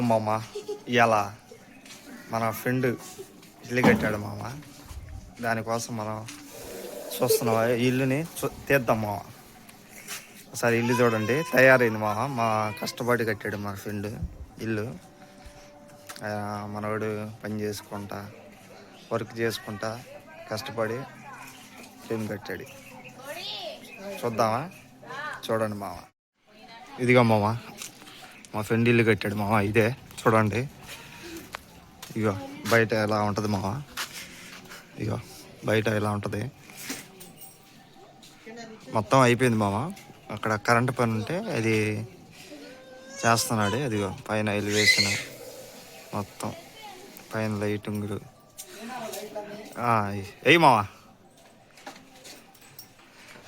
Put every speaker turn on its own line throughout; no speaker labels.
మామ ఇలా మన ఫ్రెండ్ ఇల్లు కట్టాడు మామ. దానికోసం మనం చూస్తున్నాం. ఇల్లుని చూ- తీద్దాం మామ. ఒకసారి ఇల్లు చూడండి. తయారైంది మామ. మా కష్టపడి కట్టాడు మా ఫ్రెండ్ ఇల్లు. మనవాడు పని చేసుకుంటా వర్క్ చేసుకుంటా కష్టపడి ఫ్రేమ్ కట్టాడు. చూద్దామా? చూడండి మామ. ఇదిగా మామ. మా ఫ్రెండ్ ఇల్లు కట్టాడు మామ ఇదే. చూడండి. ఇగో బయట ఎలా ఉంటుంది మామ ఇగో బయట ఎలా ఉంటుంది? మొత్తం అయిపోయింది మామ అక్కడ కరెంట్ పని ఉంటే అది చేస్తున్నాడు అదిగో పైన ఎలివేషన్ మొత్తం. పైన లైటింగ్లు. ఎయ్యి మావా.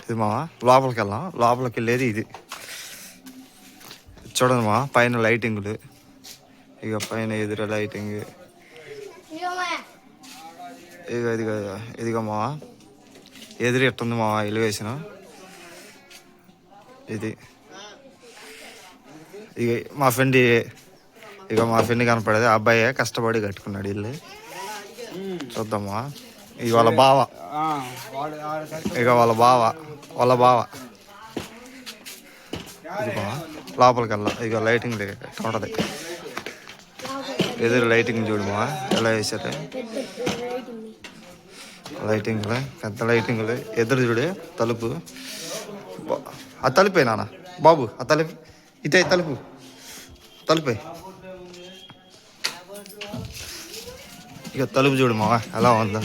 ఇది మావా లోపలికి వెళ్ళాం. లోపలికి వెళ్ళేది ఇది. చూడమ్మా పైన లైటింగ్లు. ఇక పైన ఎదురు లైటింగ్. ఇక ఇదిగో ఇదిగో మా ఎదురు ఎట్టుంది మా ఎలివేషన్? ఇది. ఇక మా ఫ్రెండ్ ఇక మా ఫ్రెండ్ కనపడేది ఆ అబ్బాయి కష్టపడి కట్టుకున్నాడు ఇల్లు. చూద్దామా. ఇక వాళ్ళ బావ. ఇక వాళ్ళ బావ వాళ్ళ బావ. ఇది బావ లోపలికి వెళ్ళా ఇక లైటింగ్ ఎట్లా ఉంటుంది ఎదురు లైటింగ్ చూడమా? ఎలా వేసారు లైటింగ్లే పెద్ద లైటింగ్లు ఎదురు చూడు తలుపు. ఆ తలుపే నాన్న. బాబు ఆ తలుపు. ఇటే తలుపు. తలుపే. ఇక తలుపు చూడు మావా ఎలా ఉందా.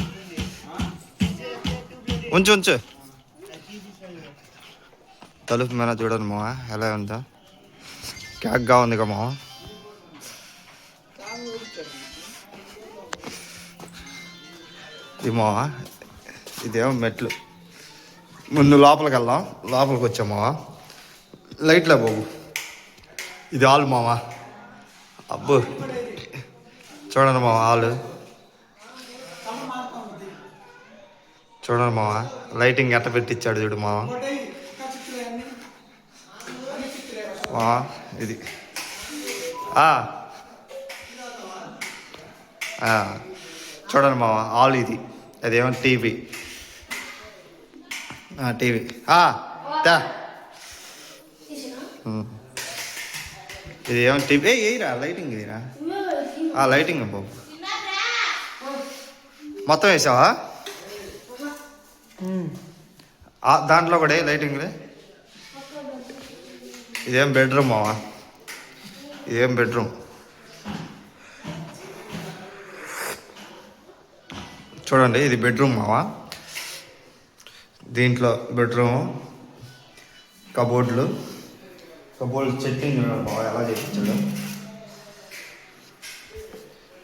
ఉంచు ఉంచు. తలుపు మీద చూడండి మావా ఎలా ఉందా. క్యాక్గా ఉంది కదా మావా ఇది ఇదేమో మెట్లు. ముందు లోపలికి వెళ్దాం. లోపలికి వచ్చాం లైట్లే బాబు. ఇది ఆలు మావా అబ్బో. చూడండి మావా ఆలు చూడండి మావా లైటింగ్ ఎట్ట పెట్టించాడు చూడు మావా మావా ఇది. చూడండి మావా హాల్ ఇది. అదేమో టీవీ. టీవీ. తా ఉమ్. ఇది ఏమో టీవీ. ఏయిరా లైటింగ్ ఇదిరా? ఆ లైటింగ్ బాబు. మొత్తం వేసావా? ఆ, దాంట్లో కూడా లైటింగ్ ఇదేం బెడ్రూమ్ మావా? ఇదేం బెడ్రూమ్ చూడండి ఇది బెడ్రూమ్ మావా? దీంట్లో బెడ్రూమ్ కబోర్డ్లు కబోర్డ్ సెట్టింగ్ చూడండి బాబా ఎలా చేయించాడు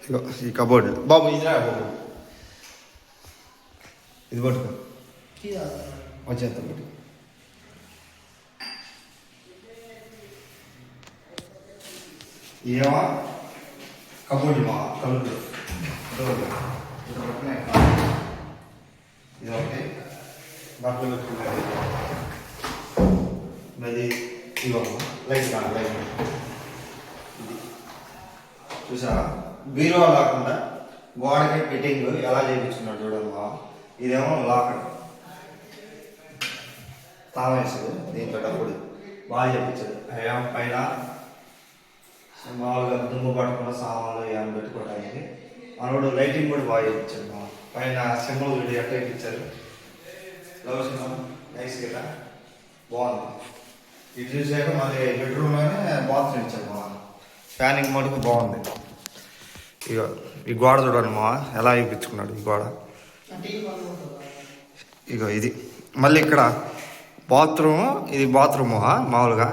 ఇగో ఈ కబోర్డ్ బాబు ఇదిరా బాబు. ఇది పట్టుకో. వచ్చేస్తా ఏమా కబోర్డ్ మా తలుపు ఇది ఒకటి బట్టలు పెట్టుకునేది మరి ఇగో లైట్ కాదు లైట్ ఇది చూసా బీరువా లేకుండా గోడకి ఫిట్టింగ్ ఎలా చేయించుకున్నాడు చూడమ్మా ఇదేమో లాకర్ వేసాడు దీంట్లో డబ్బులు. బాగా చేయించాడు అయ్యా పైన మామూలుగా దుమ్ము పట్టకుండా సామాన్లు ఏమైనా పెట్టుకోవడానికి మనోడు లైటింగ్ కూడా బాగా చేయించాడు మా పైన సింహలు వీడు ఎట్లా ఇప్పించారు లవ్ సింహం. నైస్ కదా బాగుంది. ఇది చూసాక మరి బెడ్రూమ్లోనే బాత్రూమ్ ఇచ్చాడు మా ఫ్యానింగ్ మటుకు బాగుంది. ఇక ఈ గోడ చూడండి మా ఎలా ఇప్పించుకున్నాడు ఈ గోడ? ఇగో ఇది. మళ్ళీ ఇక్కడ బాత్రూమ్ ఇది బాత్రూమ్ మామూలుగా.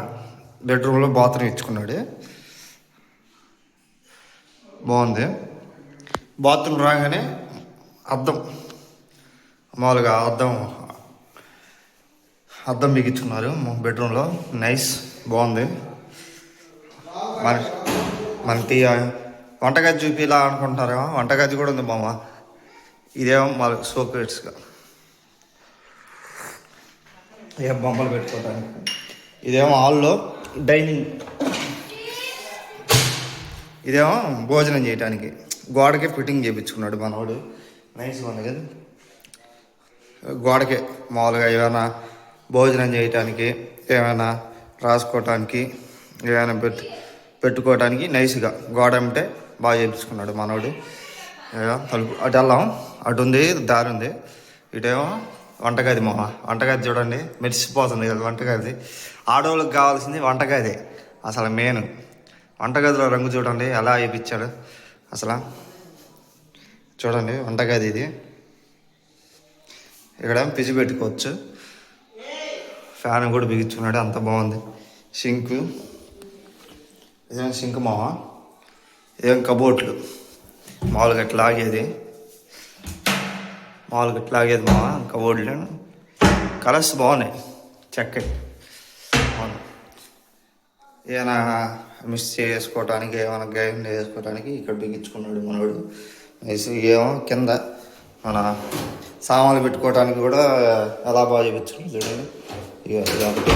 బెడ్రూమ్లో బాత్రూమ్ ఇచ్చుకున్నాడు. బాగుంది. బాత్రూమ్ రాగానే అద్దం మామూలుగా అద్దం అద్దం బిగించుకున్నారు బెడ్రూమ్లో. నైస్ బాగుంది. మన మనకి వంటగది చూపిలా అనుకుంటారా వంటగది కూడా ఉంది మామ ఇదేమో మా సోకేట్స్గా. ఏ బొమ్మలు పెట్టుకోవడానికి. ఇదేమో హాల్లో డైనింగ్. ఇదేమో భోజనం చేయడానికి గోడకే ఫిట్టింగ్ చేయించుకున్నాడు మనవాడు నైస్గా ఉంది కదా? గోడకే మామూలుగా ఏమైనా భోజనం చేయటానికి ఏమైనా రాసుకోవటానికి ఏమైనా పెట్టు పెట్టుకోవటానికి నైస్గా గోడ అంటే బాగా చేయించుకున్నాడు మనవాడు తలుపు అటు వెళ్ళాం అటు ఉంది దారి ఉంది. ఇటేమో వంటగది మామ. వంటగది చూడండి మెరిసిపోతుంది కదా వంటగది. ఆడవాళ్ళకి కావాల్సింది వంటగది. అసలు మెయిన్. వంటగదిలో రంగు చూడండి ఎలా వేయించాడు. అసలు చూడండి వంటగది ఇది. ఇక్కడ పిజి పెట్టుకోవచ్చు. ఫ్యాన్ కూడా బిగించుకున్నాడు అంత బాగుంది. సింక్. ఇదేం సింక్ మావా? ఏం కబోర్డ్లు. మామూలుగా ఇట్లా లాగేది. మామూలుగా ఇట్లా లాగేది మావా కబోర్డ్లు. కలర్స్ బాగున్నాయి చక్కటి అవును ఏమైనా మిస్ చేసుకోవడానికి ఏమైనా గైన్ చేసుకోవడానికి ఇక్కడ బిగించుకున్నాడు మనోడు. ఏమో కింద మన సామాన్లు పెట్టుకోవటానికి కూడా ఎలా బాగా చూపించుకున్నాడు చూడండి. ఇగో ఇదొకటి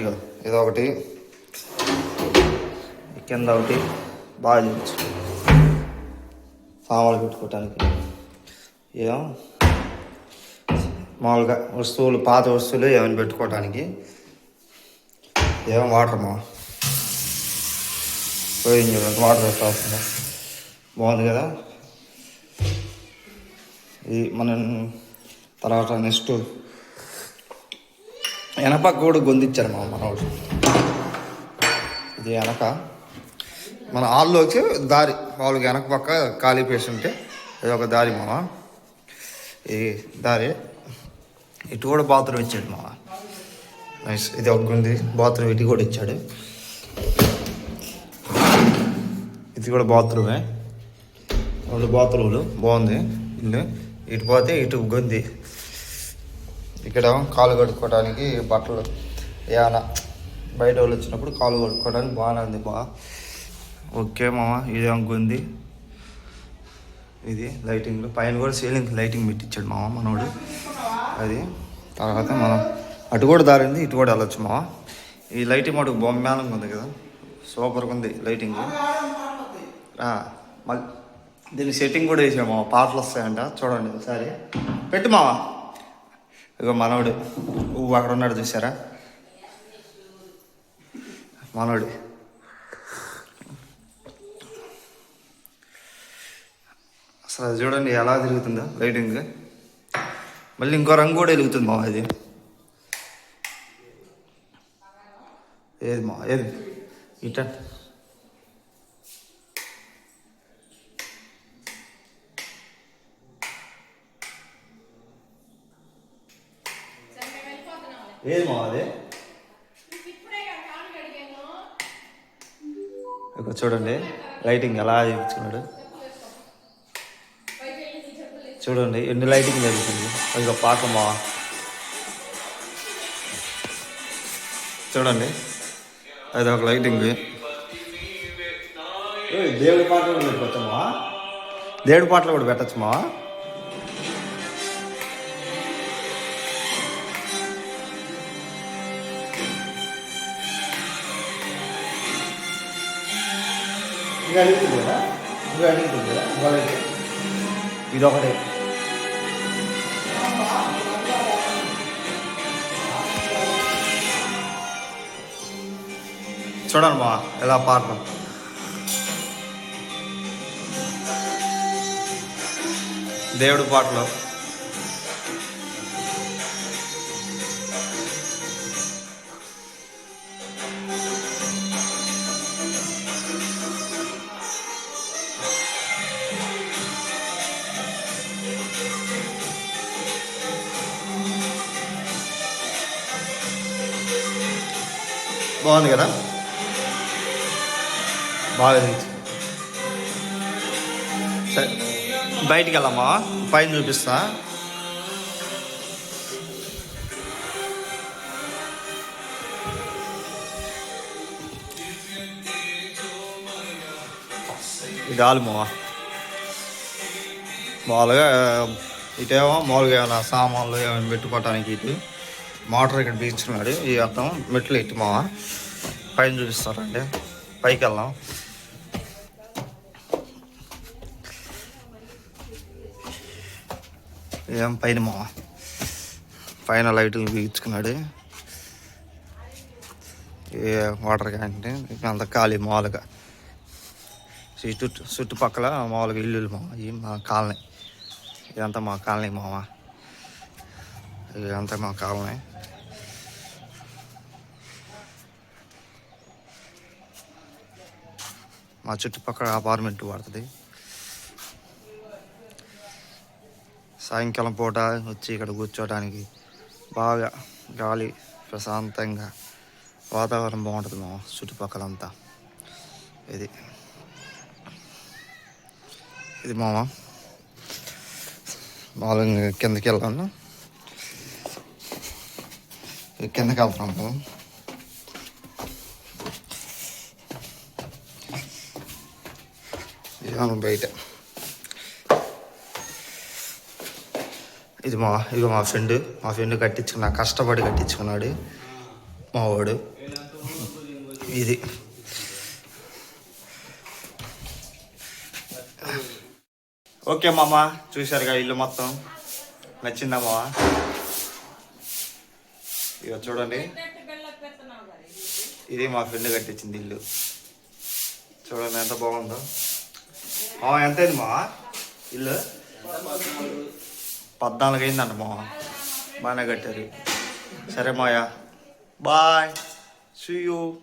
ఇగో ఇదొకటి కింద ఒకటి. బాగా చూపించుకున్నాడు. సామాన్లు పెట్టుకోవటానికి. ఏమో మామూలుగా వస్తువులు పాత వస్తువులు ఏమైనా పెట్టుకోవటానికి. ఏం వాటర్ మా? పోయింది చూడండి వాటర్ వేస్తా వస్తుందా బాగుంది కదా? ఈ మనం తర్వాత నెక్స్ట్ వెనపక్క కూడా గొంతిచ్చారు మా మనవాడు ఇది వెనక. మన హాల్లోకి దారి వాళ్ళకి వెనక పక్క ఖాళీ ప్లేస్ ఉంటే ఇది ఒక దారి మామ ఈ దారి. ఇటు కూడా బాత్రూమ్ ఇచ్చాడు మామ నైస్ ఇది ఒక ఉంది బాత్రూమ్ ఇటు కూడా ఇచ్చాడు. ఇది కూడా బాత్రూమే. రెండు బాత్రూములు. బాగుంది. ఇల్లు ఇటు పోతే ఇటు గొంది ఇక్కడ కాలు కడుక్కోవడానికి బట్టలు ఏమైనా బయట వాళ్ళు వచ్చినప్పుడు కాలు కడుక్కోవడానికి బాగానే ఉంది బా. ఓకే మామ ఇదే గొంది ఇది లైటింగ్ పైన కూడా సీలింగ్ లైటింగ్ పెట్టించాడు మామ మనోడు. అది. తర్వాత మనం అటు కూడా దారింది ఇటు కూడా వెళ్ళొచ్చు మావా. ఈ లైటింగ్ మటుకు బొమ్మేళంగా ఉంది కదా. సూపర్గా ఉంది లైటింగ్. మళ్ళీ దీని సెట్టింగ్ కూడా వేసాము పాటలు వస్తాయంట. చూడండి ఒకసారి. పెట్టు మావా. ఇక మనవడు. ఊ అక్కడ ఉన్నాడు చూసారా? మనోడు అసలు అది చూడండి ఎలా తిరుగుతుందో లైటింగ్. మళ్ళీ ఇంకో రంగు కూడా వెలుగుతుంది మావా అది ఏది మా ఏది? ఇట. ఏది మా అది? ఇక్కడ చూడండి లైటింగ్ ఎలా చూపించుకున్నాడు చూడండి ఎన్ని లైటింగ్ జరుగుతుంది అది ఒక పాట మా. చూడండి. అది ఒక లైటింగ్ దేవుడి పాటలు కూడా పెట్టవచ్చమ్మా దేవుడి పాటలు కూడా పెట్టచ్చమ్మా. ఇంకా అడుగుతుంది ఇంకా అడుగుతుంది కదా? ఇంకోటి చూడండి మా ఎలా పాడడం దేవుడి పాటలు. బాగుంది కదా? బాగా సరే బయటికి వెళ్ళమ్మా పైన చూపిస్తా. ఇది ఆలుమా మామూలుగా ఇటేమో మామూలుగా ఏమైనా సామాన్లు ఏమైనా పెట్టుకోవటానికి ఇటు మోటార్ ఇక్కడ బీచుకున్నాడు ఈ అర్థం మెట్లు ఇటు మావా? పైన చూపిస్తారండి పైకి వెళ్దాం. ఏం పైన మా పైన లైట్లు బిగించుకున్నాడు ఏ వాటర్ క్యాంటీన్ అంత ఖాళీ మామూలుగా. చుట్టూ చుట్టుపక్కల మామూలుగా ఇల్లులు మామ ఇవి మా కాలనీ. ఇదంతా మా కాలనీ మామ. ఇదంతా మా కాలనీ. మా చుట్టుపక్కల అపార్ట్మెంట్ పడుతుంది. సాయంకాలం పూట వచ్చి ఇక్కడ కూర్చోవడానికి బాగా గాలి ప్రశాంతంగా వాతావరణం బాగుంటుంది మా చుట్టుపక్కలంతా. ఇది. ఇది మామ. మామూలుగా కిందకి వెళ్ళాను కిందకి వెళ్తాము ఇది మనం బయట. ఇది మా ఇది మా ఫ్రెండ్ మా ఫ్రెండ్ కట్టించుకున్నా కష్టపడి కట్టించుకున్నాడు మా వాడు. ఇది. ఓకే మామ చూశారుగా ఇల్లు మొత్తం. నచ్చిందా మామ? ఇక చూడండి. ఇది మా ఫ్రెండ్ కట్టించింది ఇల్లు. చూడండి ఎంత బాగుందో. ఎంత అయింది మా ఇల్లు? పద్నాలుగు అయిందంట మామ బాగానే కట్టారు. సరే మాయా బాయ్. See you